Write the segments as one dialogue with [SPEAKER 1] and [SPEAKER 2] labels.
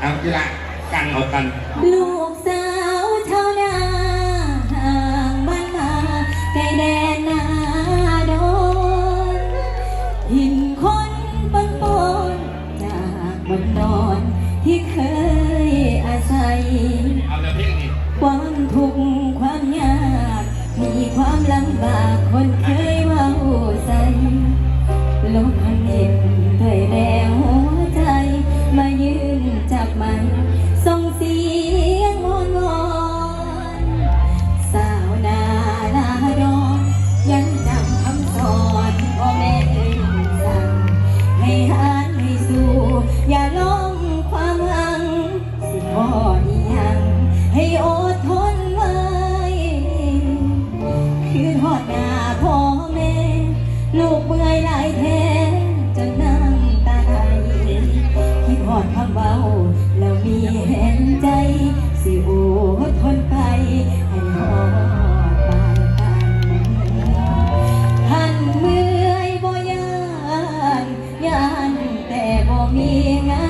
[SPEAKER 1] เอากีฬากันเอากัน
[SPEAKER 2] ลูกสาวชาวนาห่างบ้านนาไกลแดนนาโดนหินคนบนบนจากบนนอนที่เคยอาศัย
[SPEAKER 1] เอาแต่เพลงนี้
[SPEAKER 2] ความทุกข์ความยาก มีความลำบากคนเคยว่าใส่ลบพันเห็น ดหน้าพ่อแม่ ลูกเมื่อยหลายแท้จนน้ำตาไหลคิดหอดคำเบาแล้วมีแห่งใจ สิอดทนไปให้หอดบานกันท่านเมื่อยบ่ยานยานแต่บ่มีงาน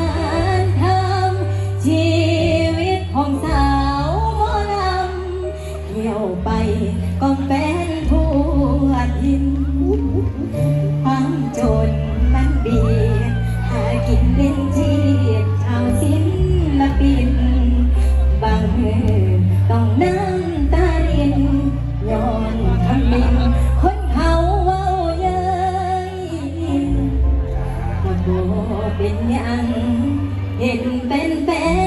[SPEAKER 2] ปีหากินเล่นชีพชาวศิลปิน บางมือต้องน้ำตารินย้อนคำมินคนเขาเว้าเย้ยก็บ่เป็นยังเห็นเป็นแฟน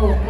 [SPEAKER 2] ก็